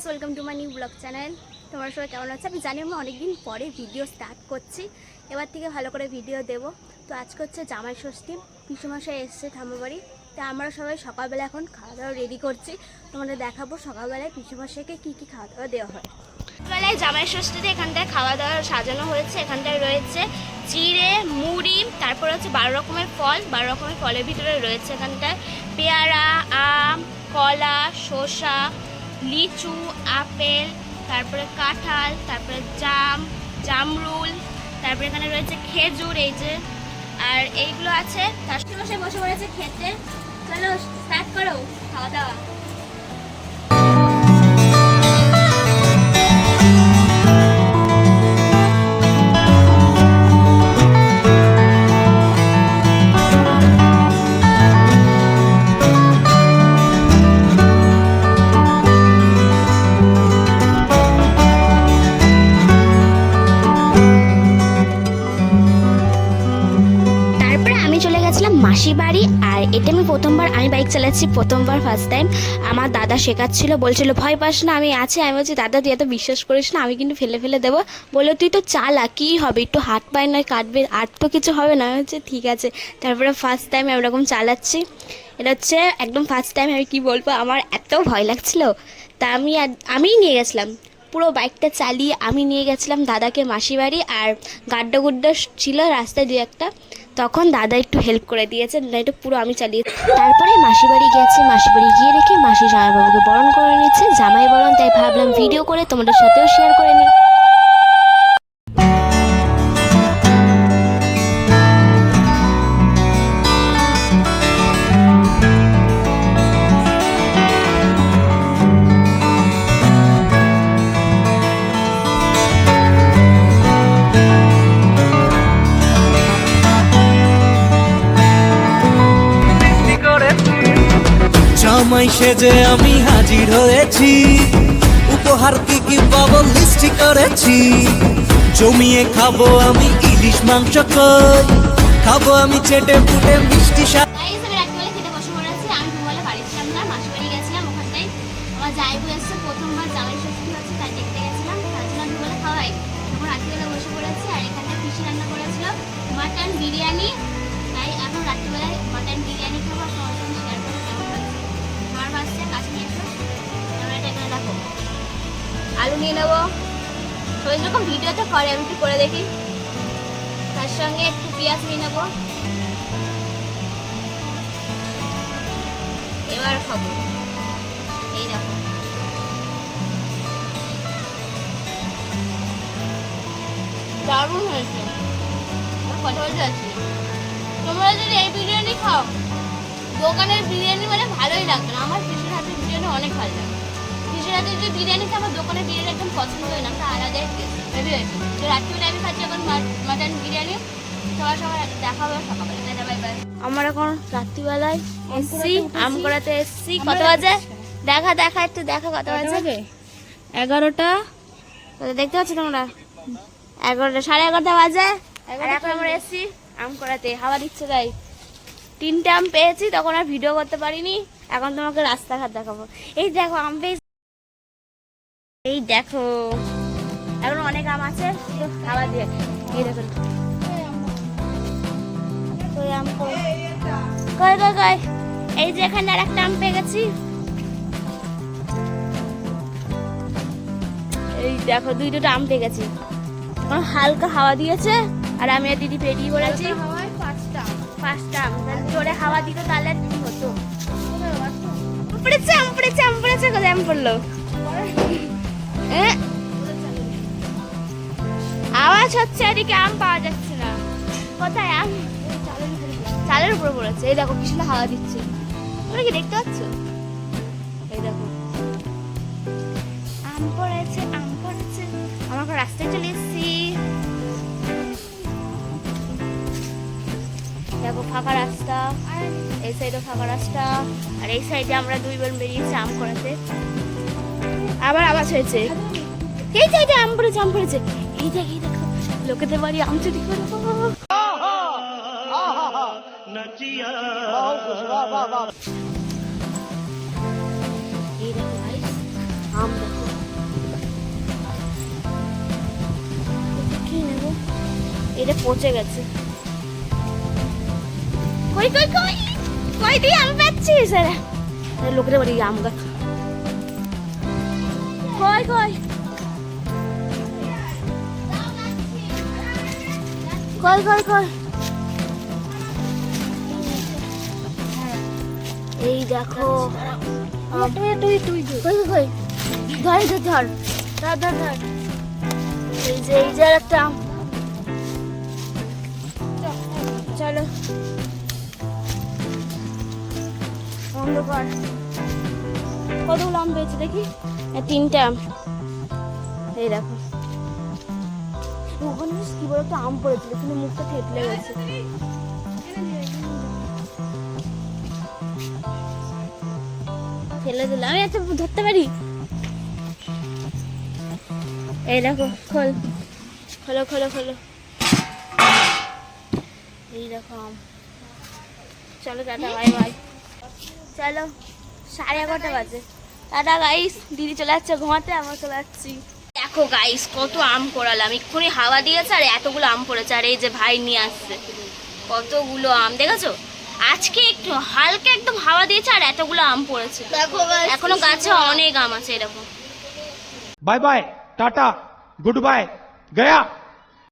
Guys welcome to my new blog channel তোমার সবাই কেমন আছে? আমি জানি আমি অনেকদিন পরে ভিডিও স্টার্ট করছি। এবার থেকে ভালো করে ভিডিও দেব। তো আজকে হচ্ছে জামাই ষষ্ঠী। পিসুমশাই এসছে ঠাম্মাবাড়ি তা আমরা সবাই সকালবেলা এখন খাওয়া দাওয়া রেডি করছি। তোমাদের দেখাবো সকালবেলায় পিসুমশাইকে কী কী খাওয়া দাওয়া দেওয়া হয়। বেলায় জামাই ষষ্ঠীতে এখানটায় খাওয়া দাওয়া সাজানো হয়েছে। এখানটায় রয়েছে চিড়ে মুড়ি, তারপর হচ্ছে বারো রকমের ফল। বারো রকমের ফলের ভিতরে রয়েছে এখানটায় পেয়ারা, আম, কলা, শসা লিচু, আপেল, তারপরে কাঁঠাল, তারপরে জাম, জামরুল, তারপরে এখানে রয়েছে খেজুর এই যে, আর এইগুলো আছে। তার বসে বসে পড়েছে খেতে। চলো স্টার্ট করো, খাওয়া দাওয়া। এটা আমি প্রথমবার, আমি বাইক চালাচ্ছি প্রথমবার ফার্স্ট টাইম আমার দাদা শেখাচ্ছিল, বলছিল, ভয় পাস না, আমি আছি। আমি বলছি, দাদা, তুই এত বিশ্বাস করিস না, আমি কিন্তু ফেলে ফেলে দেবো। বলল, তুই তো চালা, কী হবে? একটু হাত পায়ে নয় কাটবে আর তো কিছু হবে না। আমি হচ্ছে ঠিক আছে। তারপরে ফার্স্ট টাইম আমি এরকম চালাচ্ছি। এটা হচ্ছে একদম ফার্স্ট টাইম আমি কি বলব, আমার এত ভয় লাগছিল। তা আমি আমিই নিয়ে গেছিলাম। পুরো বাইকটা চালিয়ে আমি নিয়ে গেছিলাম দাদাকে মাসি বাড়ি, আর গাড্ডা গুড্ডা ছিল রাস্তায় দু একটা। তখন দাদা একটু হেল্প করে দিয়েছে একটু পুরো আমি চালিয়ে তারপরে মাসি বাড়ি গেছি মাসি বাড়ি গিয়ে রেখে মাসি জামাইবাবুকে বরণ করে নিচ্ছে। জামাই বরণ, তাই ভাবলাম ভিডিও করে তোমাদের সাথেও শেয়ার করে নিই। জামাই সেজে আমি হাজির হয়েছি। উপহার কি কি পাবো লিস্ট করেছি। জমিয়ে খাব আমি ইলিশ মাংস খাব আমি চেটে পুটে মিষ্টি সা মাটন বিরিয়ানি। তাই এখন রাত্রিবেলায় মাটন বিরিয়ানি নিয়ে নেব। সবাই যেরকম ভিডিওতে করে আমি একটু করে দেখি। তার সঙ্গে একটু পেঁয়াজ নিয়ে নেব। এবার খাব। এই দেখো। দারুণ হয়েছে। কথা বলতে যাচ্ছি তোমরা যদি এই বিরিয়ানি খাও দোকানের বিরিয়ানি মানে ভালোই লাগবে আমার পিসের হাতের বিরিয়ানি অনেক ভালো লাগে। হাতের যে বিরিয়ানি খাব দোকানের বিরিয়ানি একদম পছন্দ হয় না। একটা আলাদাই ভেবে হয়েছে তো রাত্রিবেলা আমি খাচ্ছি এখন মাটন বিরিয়ানি। সবার সবার দেখা হবে সকালবেলা। বাই বাই আমার এখন রাত্রিবেলায় এসছি আম করাতে এসছি। কত বাজে? দেখা দেখা একটু দেখা কত বাজে? এগারোটা। দেখতে পাচ্ছ তোমরা। এগারোটা সাড়ে এগারোটা বাজে। আর এখন আমরা এসছি আম করাতে হাওয়া দিচ্ছে তাই। তিনটে আম পেয়েছি তখন আর ভিডিও করতে পারিনি। এখন তোমাকে রাস্তাঘাট দেখাবো। এই দেখো আম পেয়েছি। এই দেখো। এখন অনেক আম আছে। হাওয়া দিয়ে। এই দেখো। তো এই আম কই? কই এই যে এখানে আর একটা আম পেয়ে গেছি। এই দেখো দুই দুটো আম পেয়ে গেছি। হালকা হাওয়া দিয়েছে আর আমি আর দিদি বেরিয়ে পড়েছি পাঁচটা আম। জোরে হাওয়া দিত তাহলে কি হতো। পড়েছে আম পড়েছে আম পড়েছে কোথায় আম পড়ল? আওয়াজ হচ্ছে এদিকে, আম পাওয়া যাচ্ছে না। কোথায় আম? চালের উপরে পড়েছে। এই দেখো কি সুন্দর হাওয়া দিচ্ছে। তোমরা কি দেখতে পাচ্ছ? এই দেখো। আম পড়েছে আম পড়েছে। আমরা এখন রাস্তায় চলে এসেছি। দেখো, ফাঁকা রাস্তা। এই সাইডে ফাঁকা রাস্তা। আর এই সাইডে আমরা দুই বোন বেরিয়েছি আম করাতে। আবার আওয়াজ হয়েছে। এই যে, এই আম পড়েছে আম পড়েছে। এই দেখ, এই দেখো, লোকেদের বাড়ি আম চুরি করব এটা পচে গেছে। কই কই কই? কই দিয়ে আম পাচ্ছিস? লোকেদের বাড়ি আম গাছ কই কই? কই কই কই? এই দেখো। কই কই কই? ধর ধর ধর। ধর ধর ধর। এই যে এই যে একটা আম। চলো। অন্ধকার। কতগুলো আম পেয়েছি দেখি? তিনটে। আম এই দেখো। ওখানে কি বলতো আম পড়েছিল কিন্তু মুখটা থেতলে গেছে। ফেলে দিলাম। আমি এত ধরতে পারি? এই দেখো খোল। খোলো খোলো খোলো। এই দেখো আম। চলো টাটা বাই বাই। চলো সাড়ে এগারোটা বাজে। টাটা গাইস দিদি চলে যাচ্ছে ঘুমাতে আমরা চলে যাচ্ছি দেখো গাইস কত আম করালাম এক্ষুনি হাওয়া দিয়েছে আর এতগুলো আম পড়েছে আর এই যে ভাই নিয়ে আসছে। কতগুলো আম দেখেছ? আজকে একটু হালকা একদম হাওয়া দিয়েছে আর এতগুলো আম পড়েছে। এখনও গাছে অনেক আম আছে এরকম। Bye bye tata good bye Gaya.